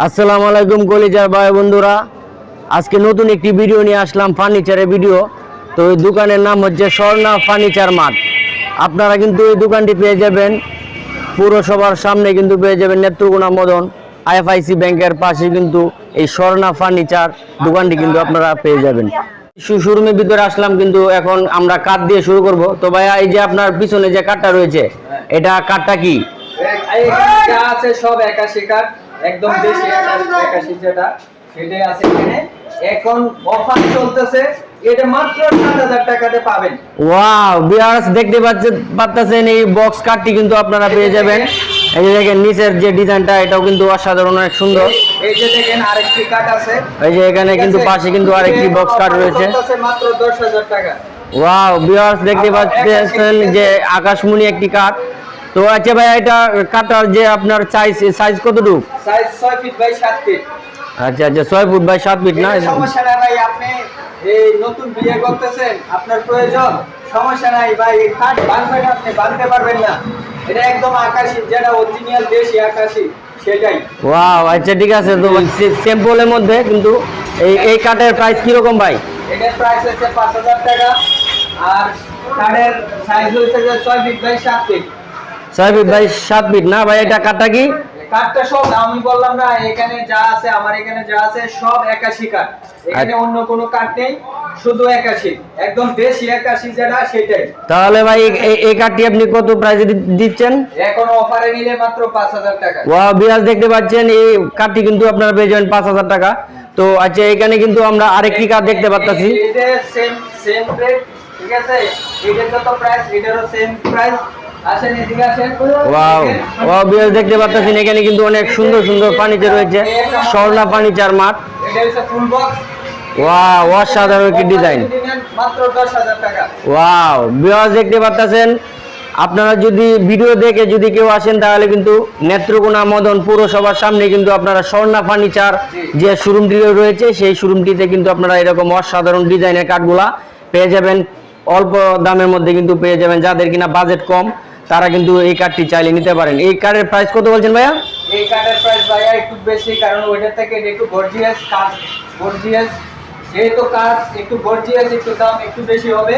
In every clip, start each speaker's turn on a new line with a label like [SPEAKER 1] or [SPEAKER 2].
[SPEAKER 1] আসসালামু আলাইকুম কলিজার ভাই বন্ধুরা। আজকে নতুন একটি ভিডিও নিয়ে আসলাম, ফার্নিচারের ভিডিও। তো এই দোকানের নাম হচ্ছে স্বর্ণা ফার্নিচার মাঠ আপনারা কিন্তু এই দোকানটি পেয়ে যাবেন। পুরসভার সামনে কিন্তু পেয়ে যাবেন নেত্রকোনা মদন, আইএফআইসি ব্যাংকের পাশে কিন্তু এই স্বর্ণা ফার্নিচার দোকানটি কিন্তু আপনারা পেয়ে যাবেন। শোরুমের ভিতরে আসলাম কিন্তু এখন আমরা কাঠ দিয়ে শুরু করব। তো ভাইয়া, এই যে আপনার পিছনে যে কাঠটা রয়েছে, এটা কাঠটা কি?
[SPEAKER 2] আছে সব একাশি কাঠ। একদম দেশি একাশি যেটা সেটাই আছে এখানে। এখন অফার চলতেছে এটা মাত্র সাত হাজার টাকাতে পাবেন।
[SPEAKER 1] ওয়াও বিয়ার্স দেখতে পাচ্ছেন পাচ্ছেন এই বক্স কাঠটি কিন্তু আপনারা পেয়ে যাবেন। এই যে দেখেন নিচের যে ডিজাইনটা এটাও কিন্তু অসাধারণ অনেক সুন্দর।
[SPEAKER 2] এই- যে দেখেন আরেকটি কাঠ আছে।
[SPEAKER 1] এই যে এখানে কিন্তু পাশে কিন্তু আরেকটি বক্স
[SPEAKER 2] offer
[SPEAKER 1] রয়েছে।
[SPEAKER 2] মাত্র দশ হাজার টাকা।
[SPEAKER 1] ওয়াও বিয়ার্স দেখতে পাচ্ছেন যে আকাশমণি একটি কাঠ তো আচ্ছা ভাই এটা কাটার যে আপনার সাইজ সাইজ কতটুকু?
[SPEAKER 2] সাইজ ছয় ফিট বাই সাত ফিট
[SPEAKER 1] আচ্ছা আচ্ছা ছয় ফুট বাই সাত ফিট না?
[SPEAKER 2] সমস্যা নাই ভাই আপনি এই নতুন বিয়ে করতেছেন আপনার প্রয়োজন। সমস্যা নাই ভাই বাঁধবেন আপনি বাঁধতে পারবেন না। এটা একদম আকাশি যেটা অরিজিনাল দেশি আকাশি সেটাই।
[SPEAKER 1] ওয়াও আচ্ছা ঠিক আছে তো স্যাম্পলের মধ্যে কিন্তু এই এই কাঠের প্রাইস ভাই?
[SPEAKER 2] এটার প্রাইস হচ্ছে পাঁচ হাজার টাকা আর কাঠের সাইজ হচ্ছে ফিট বাই সাত ফিট
[SPEAKER 1] ছয় ফিট বাই সাত ফিট না ভাই এটা কাঠটা কি?
[SPEAKER 2] কাঠটা সব আমি বললাম না এখানে যা আছে আমার এখানে যা আছে সব একাশি কাঠ এখানে অন্য কোনো কাঠ নেই শুধু একাশি। একদম দেশি একাশি যেটা সেটাই।
[SPEAKER 1] তাহলে ভাই এই- এই- এই আপনি কত প্রাইসে দিচ্ছেন?
[SPEAKER 2] এখন অফারে নিলে মাত্র পাঁচ হাজার টাকা।
[SPEAKER 1] ওয়া বিরাজ দেখতে পাচ্ছেন এই কার্ডটি কিন্তু আপনারা পেয়ে যাবেন পাঁচ হাজার টাকা। তো আচ্ছা এখানে কিন্তু আমরা আরেকটি কার্ড দেখতে পাচ্ছি
[SPEAKER 2] এটা সেম সেম রেট ঠিক আছে? এটার যত প্রাইস এটারও সেম প্রাইস
[SPEAKER 1] ওয়াও দেখতে পাচ্ছেন এখানে কিন্তু অনেক সুন্দর সুন্দর ফার্নিচার রয়েছে। স্বর্ণা ফার্নিচার মাঠ। ওয়াও অসাধারণ একটি ডিজাইন ওয়াও দেখতে পাচ্ছেন আপনারা যদি ভিডিও দেখে যদি কেউ আসেন তাহলে কিন্তু নেত্রকোনা মদন পৌরসভার সামনে কিন্তু আপনারা স্বর্ণা ফার্নিচার যে শোরুমটি রয়েছে সেই শোরুমটিতে কিন্তু আপনারা এরকম অসাধারণ ডিজাইনের কাঠগুলা পেয়ে যাবেন। অল্প দামের মধ্যে কিন্তু পেয়ে যাবেন যাদের কিনা বাজেট কম। তারা কিন্তু এই কাঠটি চাইলে নিতে পারেন। এই কাঠের প্রাইস কত বলছেন ভাইয়া?
[SPEAKER 2] এই কাঠের প্রাইস ভাইয়া একটু বেশি কারণ ওইটার থেকে একটু গর্জিয়াস কাঠ গর্জিয়াস যেহেতু কাঠ একটু গর্জিয়াস একটু দাম একটু বেশি হবে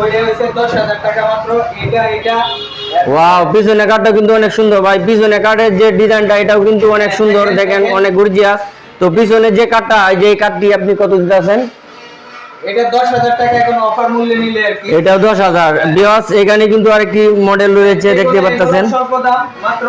[SPEAKER 2] ওইটা হচ্ছে দশ হাজার টাকা মাত্র। এটা এটা।
[SPEAKER 1] ওয়াও পিছনে কাঠটা কিন্তু অনেক সুন্দর ভাই। পিছনে কাঠের যে ডিজাইনটা এটাও কিন্তু অনেক সুন্দর। দেখেন অনেক গর্জিয়াস তো পিছনে যে কাঠটা যে কাঠটি আপনি কত দিতে আছেন?
[SPEAKER 2] এটা টাকা এখন অফার মূল্যে নিলে আর কি।
[SPEAKER 1] এটাও দশ হাজার। বিয়স এখানে কিন্তু আরেকটি মডেল রয়েছে দেখতে পাচ্ছেন।
[SPEAKER 2] স্বল্প দাম মাত্র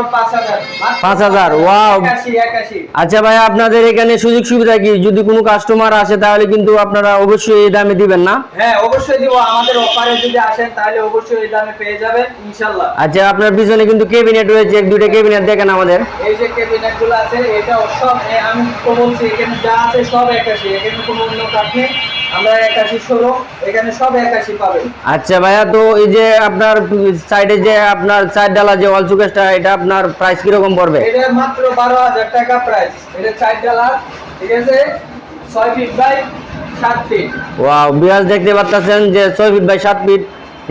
[SPEAKER 2] একাশি
[SPEAKER 1] আচ্ছা ভাই আপনাদের এখানে সুযোগ সুবিধা কি? যদি কোনো কাস্টমার আসে তাহলে কিন্তু আপনারা অবশ্যই এই দামে দিবেন না?
[SPEAKER 2] হ্যাঁ অবশ্যই দিব। আমাদের অফারে যদি আসেন তাহলে অবশ্যই এই দামে পেয়ে যাবেন ইনশাল্লাহ
[SPEAKER 1] আচ্ছা আপনার পিছনে কিন্তু কেবিনেট রয়েছে এক দুইটা কেবিনেট দেখেন আমাদের।
[SPEAKER 2] এই যে ক্যাবিনেট আছে এটা সব আমি তো বলছি এখানে যা আছে সব একাশি। এখানে কোনো অন্য কাঠ নেই। আমরা একাশি ষোলো এখানে সব একাশি পাবেন।
[SPEAKER 1] আচ্ছা ভাইয়া তো এই যে আপনার সাইডে যে আপনার সাইড ডালা যে সুকেশটা এটা আপনার প্রাইস কীরকম পড়বে?
[SPEAKER 2] এটা মাত্র বারো হাজার টাকা প্রাইস এটা ডালার ঠিক আছে? ছয় ফিট বাই সাত ফিট
[SPEAKER 1] ওয়াও বিরাজ দেখতে পাচ্ছেন যে ছয় ফিট বাই সাত ফিট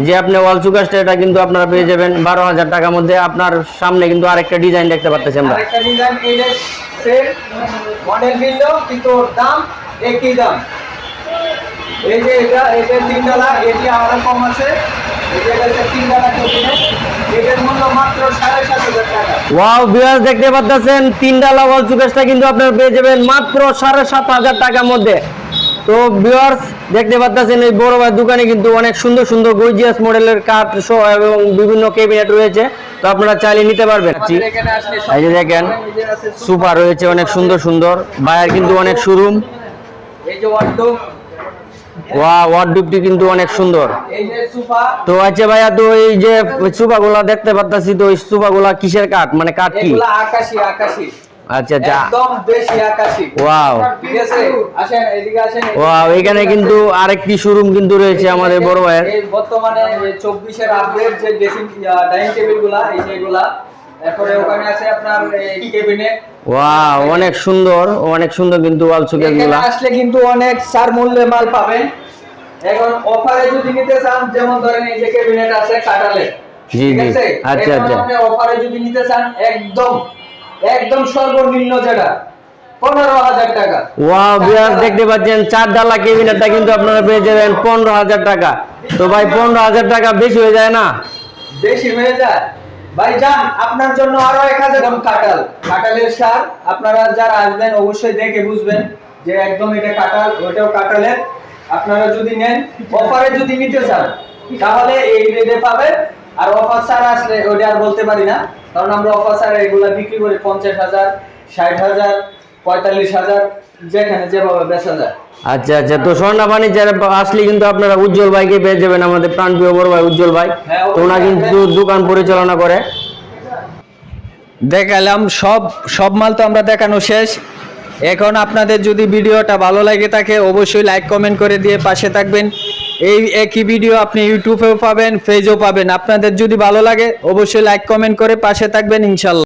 [SPEAKER 1] যে আপনি ওয়াল এটা কিন্তু আপনারা পেয়ে যাবেন বারো হাজার টাকার মধ্যে। আপনার সামনে কিন্তু আরেকটা ডিজাইন দেখতে পাচ্ছি আমরা।
[SPEAKER 2] মডেল কিন্তু দাম একই দাম। এই যে এটা এটা তিন এটি আরও কম আছে।
[SPEAKER 1] ওয়াও বিরাজ দেখতে পাচ্ছেন তিন ডালা ওয়াল সুকেশটা কিন্তু আপনারা পেয়ে যাবেন মাত্র সাড়ে সাত হাজার টাকার মধ্যে। তো ভিউয়ার্স দেখতে পাচ্ছেন এই বড় ভাই দোকানে কিন্তু অনেক সুন্দর সুন্দর গর্জিয়াস মডেলের কাঠ সহ এবং বিভিন্ন ক্যাবিনেট রয়েছে। তো আপনারা চাইলে নিতে পারবেন। এই যে দেখেন সুপার রয়েছে অনেক সুন্দর সুন্দর। ভাইয়ের কিন্তু অনেক শোরুম
[SPEAKER 2] এই যে
[SPEAKER 1] ওয়ার্ডরোবটি কিন্তু অনেক সুন্দর। তো আচ্ছা ভাইয়া তো এই যে সুপাগুলা দেখতে পাচ্ছি তো এই সুপাগুলা কিসের কাঠ? মানে কাঠ কি?
[SPEAKER 2] এগুলা আকাশি আকাশি।
[SPEAKER 1] আচ্ছা আচ্ছা।
[SPEAKER 2] একদম বেশি আকাশি।
[SPEAKER 1] ওয়াও
[SPEAKER 2] ঠিক আছে? আসেন এদিকে আসেন
[SPEAKER 1] ওয়াও এখানে কিন্তু আরেকটি শোরুম কিন্তু রয়েছে আমাদের বড় ভাইয়ের।
[SPEAKER 2] বর্তমানে চব্বিশের আপডেট যে ড্রেসিং ডাইনিং এই এরপরে ওখানে আছে আপনার এই কেবিনেট
[SPEAKER 1] ওয়াও অনেক সুন্দর অনেক সুন্দর কিন্তু
[SPEAKER 2] আসলে কিন্তু অনেক সার মূল্যে মাল পাবেন। এখন অফারে যদি নিতে চান যেমন ধরেন এই যে ক্যাবিনেট আছে কাটালে
[SPEAKER 1] জি, জি। আচ্ছা, আচ্ছা।
[SPEAKER 2] আপনি অফারে যদি নিতে চান একদম একদম সর্বনিম্ন যেটা টাকা।
[SPEAKER 1] ওয়াও বিয়ার দেখতে পাচ্ছেন চার ডালা কেবিনেটটা কিন্তু আপনারা পেয়ে যাবেন পনেরো হাজার টাকা। তো ভাই পনেরো হাজার টাকা বেশি হয়ে যায় না?
[SPEAKER 2] বেশি হয়ে যায়। ভাই যান, আপনার জন্য আরও এক হাজার গ্রাম সার আপনারা যারা আসবেন, অবশ্যই দেখে বুঝবেন যে একদম এটা কাঁঠাল ওটাও কাঁঠালের। আপনারা যদি নেন, অফারে যদি নিতে চান, তাহলে এই রেটে পাবেন। আর অফার ছাড়া আসলে ওটা আর বলতে পারি না, কারণ আমরা অফার ছাড়া এগুলা বিক্রি করি পঞ্চাশ হাজার, ষাট হাজার পঁয়তাল্লিশ হাজার যেখানে যেভাবে বেচা যায়।
[SPEAKER 1] আচ্ছা আচ্ছা। তো স্বর্ণা ফার্নিচারে আসলে কিন্তু আপনারা উজ্জ্বল ভাইকে পেয়ে যাবেন আমাদের প্রাণপ্রিয় বড় ভাই উজ্জ্বল ভাই।
[SPEAKER 2] হ্যাঁ,
[SPEAKER 1] তো ওনা কিন্তু দোকান পরিচালনা করে।
[SPEAKER 2] দেখালাম সব সব মাল তো আমরা দেখানো শেষ। এখন আপনাদের যদি ভিডিওটা ভালো লাগে থাকে অবশ্যই লাইক কমেন্ট করে দিয়ে পাশে থাকবেন। এই একই ভিডিও আপনি ইউটিউবেও পাবেন ফেজেও পাবেন। আপনাদের যদি ভালো লাগে অবশ্যই লাইক কমেন্ট করে পাশে থাকবেন ইনশাল্লাহ।